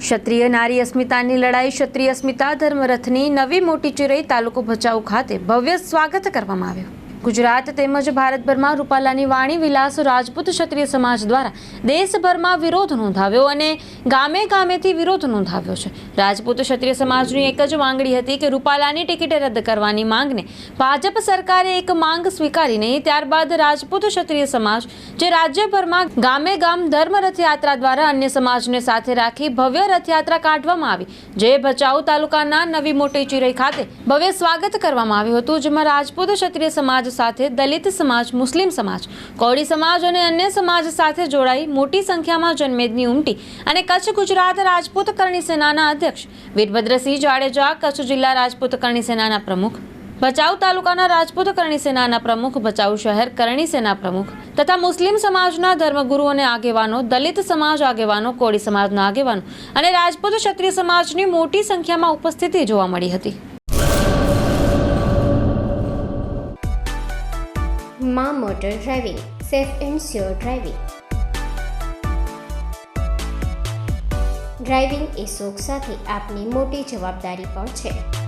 ક્ષત્રિય નારી અસ્મિતાની લડાઈ ક્ષત્રિય અસ્મિતા ધર્મરથની નવી મોટી ચિરઈ તાલુકો ભચાઉ ખાતે ભવ્ય સ્વાગત કરવામાં આવ્યું. ગુજરાત તેમજ ભારતભરમાં રૂપાલાની વાણી વિલાસ રાજપૂત ક્ષત્રિય સમાજ દ્વારા દેશભરમાં વિરોધ નોંધાવ્યો અને ગામે ગામેથી વિરોધ નોંધાવ્યો છે. રાજપૂત ક્ષત્રિય સમાજની એક જ માંગણી હતી કે રૂપાલાની ટિકિટ રદ કરવાની માંગને ભાજપ સરકારે એક માંગ સ્વીકારી નહીં, ત્યારબાદ રાજપૂત ક્ષત્રિય સમાજ જે રાજ્યભરમાં ગામે ગામ ધર્મ રથયાત્રા દ્વારા અન્ય સમાજને સાથે રાખી ભવ્ય રથયાત્રા કાઢવામાં આવી. જે ભચાઉ તાલુકાના નવી મોટી ચિરઈ ખાતે ભવ્ય સ્વાગત કરવામાં આવ્યું હતું, જેમાં રાજપૂત ક્ષત્રિય સમાજ સાથે, દલિત સમાજ, મુસ્લિમ સમાજ કોળી સમાજ અને અન્ય સમાજ સાથે જોડાઈ મોટી સંખ્યામાં જનમેદની ઉમટી અને કચ્છ ગુજરાત રાજપૂત કરણી સેનાના અધ્યક્ષ. વીરભદ્રસિંહ જાડેજા કચ્છ જિલ્લા રાજપૂત કરણી સેનાના પ્રમુખ ભચાઉ તાલુકાના રાજપૂત કરણી સેનાના પ્રમુખ, ભચાઉ શહેર કરણી સેના પ્રમુખ તથા મુસ્લિમ સમાજના ધર્મગુરુ અને આગેવાનો, દલિત સમાજ આગેવાનો, કોળી સમાજના આગેવાનો અને રાજપૂત ક્ષત્રિય સમાજની મોટી સંખ્યામાં ઉપસ્થિતિ જોવા મળી હતી. માં motor driving, safe and sure driving. Driving એ શોખ સાથે આપની મોટી જવાબદારી પણ છે.